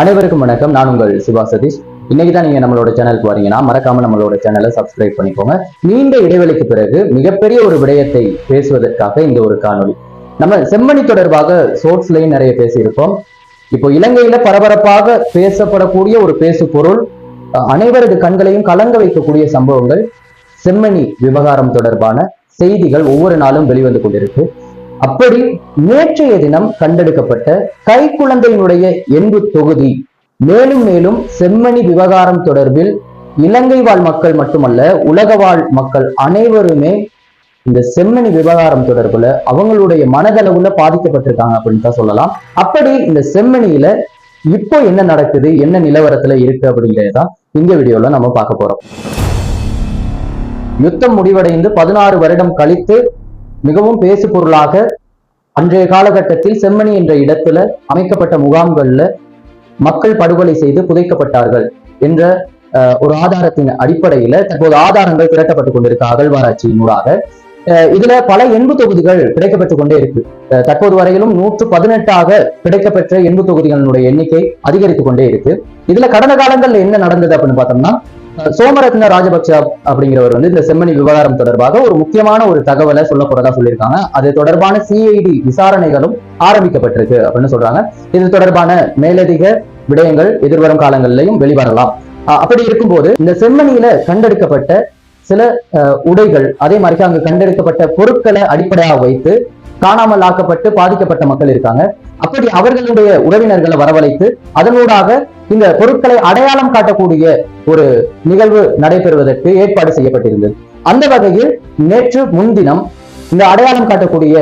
அனைவருக்கும் வணக்கம். நான் உங்கள் சிவா சதீஷ். இன்னைக்கு தான் நீங்க நம்மளோட சேனலுக்கு வரீங்கன்னா மறக்காம நம்மளோட சேனலை சப்ஸ்கிரைப் பண்ணிக்கோங்க. நீண்ட இடைவெளிக்கு பிறகு மிகப்பெரிய ஒரு விடயத்தை பேசுவதற்காக இந்த ஒரு காணொலி நம்ம செம்மணி தொடர்பாக சோர்ஸ்லயும் நிறைய பேசியிருப்போம். இப்போ இலங்கையில பரபரப்பாக பேசப்படக்கூடிய ஒரு பேசு பொருள் அனைவரது கண்களையும் கலங்க வைக்கக்கூடிய சம்பவங்கள் செம்மணி விவகாரம் தொடர்பான செய்திகள் ஒவ்வொரு நாளும் வெளிவந்து கொண்டிருக்கு. அப்படி நேற்றைய தினம் கண்டெடுக்கப்பட்ட கைக்குழந்தையினுடைய எண்பு தொகுதி மேலும் மேலும் செம்மணி விவகாரம் தொடர்பில் இலங்கை வாழ் மக்கள் மட்டுமல்ல உலக வாழ் மக்கள் அனைவருமே இந்த செம்மணி விவகாரம் தொடர்புல அவங்களுடைய மனதளவுல பாதிக்கப்பட்டிருக்காங்க அப்படின்னு தான் சொல்லலாம். அப்படி இந்த செம்மணியில இப்போ என்ன நடக்குது என்ன நிலவரத்துல இருக்கு அப்படிங்கறதுதான் இந்த வீடியோல நம்ம பார்க்க போறோம். யுத்தம் முடிவடைந்து பதினாறு வருடம் கழித்து மிகவும் பேசு பொருளாக அன்றைய காலகட்டத்தில் செம்மணி என்ற இடத்துல அமைக்கப்பட்ட முகாம்கள்ல மக்கள் படுகொலை செய்து புதைக்கப்பட்டார்கள் என்ற ஒரு ஆதாரத்தின் அடிப்படையில தற்போது ஆதாரங்கள் திரட்டப்பட்டுக் கொண்டிருக்க அகழ்வாராய்ச்சியினூடாக அஹ், இதுல பல எண்பு தொகுதிகள் கிடைக்கப்பட்டுக் கொண்டே இருக்கு. அஹ், தற்போது வரையிலும் நூற்று பதினெட்டாக கிடைக்கப்பெற்ற எண்பு தொகுதிகளினுடைய எண்ணிக்கை அதிகரித்துக் கொண்டே இருக்கு. இதுல கடந்த காலங்கள்ல என்ன நடந்தது அப்படின்னு பார்த்தோம்னா சோமரத்ன ராஜபக்ச அப்படிங்கிறவர் வந்து இந்த செம்மணி விவகாரம் தொடர்பாக ஒரு முக்கியமான ஒரு தகவலை சொல்ல போறதா சொல்லியிருக்காங்க. அது தொடர்பான சிஐடி விசாரணைகளும் ஆரம்பிக்கப்பட்டிருக்கு அப்படின்னு சொல்றாங்க. இது தொடர்பான மேலதிக விடயங்கள் எதிர்வரும் காலங்களிலையும் வெளிவரலாம். அப்படி இருக்கும்போது இந்த செம்மணியில கண்டெடுக்கப்பட்ட சில உடைகள் அதே மாதிரி அங்கு கண்டெடுக்கப்பட்ட பொருட்களை அடிப்படையாக வைத்து காணாமல் ஆக்கப்பட்டு பாதிக்கப்பட்ட மக்கள் இருக்காங்க. அப்படி அவர்களுடைய உறவினர்களை வரவழைத்து அதனூடாக இந்த பொருட்களை அடையாளம் காட்டக்கூடிய ஒரு நிகழ்வு நடைபெறுவதற்கு ஏற்பாடு செய்யப்பட்டிருந்தது. அந்த வகையில் நேற்று முன்தினம் இந்த அடையாளம் காட்டக்கூடிய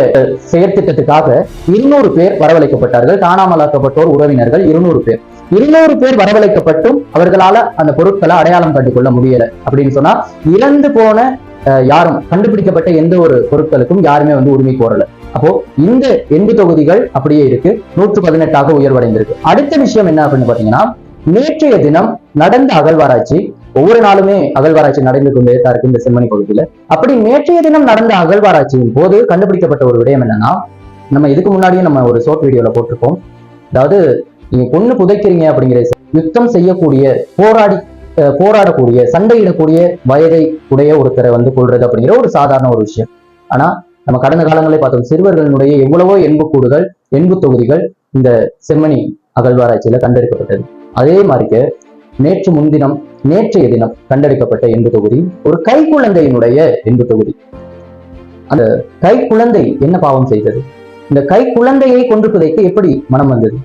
செயற்திட்டத்துக்காக இருநூறு பேர் வரவழைக்கப்பட்டார்கள். காணாமலாக்கப்பட்டோர் உறவினர்கள் இருநூறு பேர். இருநூறு பேர் வரவழைக்கப்பட்டும் அவர்களால அந்த பொருட்களை அடையாளம் காட்டிக்கொள்ள முடியல அப்படின்னு சொன்னா இறந்து போன அஹ், யாரும் கண்டுபிடிக்கப்பட்ட எந்த ஒரு பொருட்களுக்கும் யாருமே வந்து உரிமை கோரல. அப்போ இந்த எண்பு தொகுதிகள் அப்படியே இருக்கு. நூற்று பதினெட்டாக உயர்வடைந்திருக்கு. அடுத்த விஷயம் என்ன அப்படின்னு பாத்தீங்கன்னா நேற்றைய தினம் நடந்த அகழ்வாராய்ச்சி ஒவ்வொரு நாளுமே அகழ்வாராய்ச்சி நடந்து கொண்டே தான் இருக்கு இந்த செம்மணி பகுதியில. அப்படி நேற்றைய தினம் நடந்த அகழ்வாராய்ச்சியின் போது கண்டுபிடிக்கப்பட்ட ஒரு விடயம் என்னன்னா நம்ம இதுக்கு முன்னாடியே நம்ம ஒரு ஷார்ட் வீடியோல போட்டிருக்கோம் அதாவது நீங்க பொண்ணு புதைக்கிறீங்க அப்படிங்கிற யுத்தம் செய்யக்கூடிய போராடி போராடக்கூடிய சண்டையிடக்கூடிய வயதை உடைய ஒருத்தரை வந்து கொள்றது அப்படிங்கிற ஒரு சாதாரண ஒரு விஷயம். ஆனா நம்ம கடந்த காலங்களில் பார்த்தோம். சிறுவர்களினுடைய எவ்வளவோ எண்பு கூடுகள் எண்பு தொகுதிகள் இந்த செம்மணி அகழ்வாராய்ச்சியில கண்டெடுக்கப்பட்டது. அதே மாதிரிக்கு நேற்று முன்தினம் நேற்றைய தினம் கண்டெடுக்கப்பட்ட எண்பு தொகுதி ஒரு கை குழந்தையினுடைய எண்பு தொகுதி. அந்த கை குழந்தை என்ன பாவம் செய்தது? இந்த கை குழந்தையை கொன்று புதைக்க எப்படி மனம் வந்தது?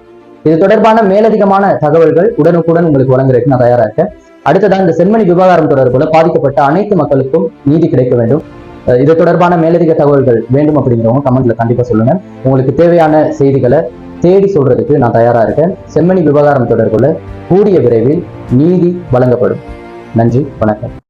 இது தொடர்பான மேலதிகமான தகவல்கள் உடனுக்குடன் உங்களுக்கு வழங்குறதுக்கு நான் தயாரா இருக்கேன். அடுத்ததான் இந்த செம்மணி விவகாரம் தொடர்புல பாதிக்கப்பட்ட அனைத்து மக்களுக்கும் நீதி கிடைக்க வேண்டும். இது தொடர்பான மேலதிக தகவல்கள் வேண்டும் அப்படிங்கிறவங்க கமெண்ட்ல கண்டிப்பா சொல்லுங்க. உங்களுக்கு தேவையான செய்திகளை தேடி சொல்றதுக்கு நான் தயாரா இருக்கேன். செம்மணி விவகாரம் தொடர்புல கூடிய விரைவில் நீதி வழங்கப்படும். நன்றி வணக்கம்.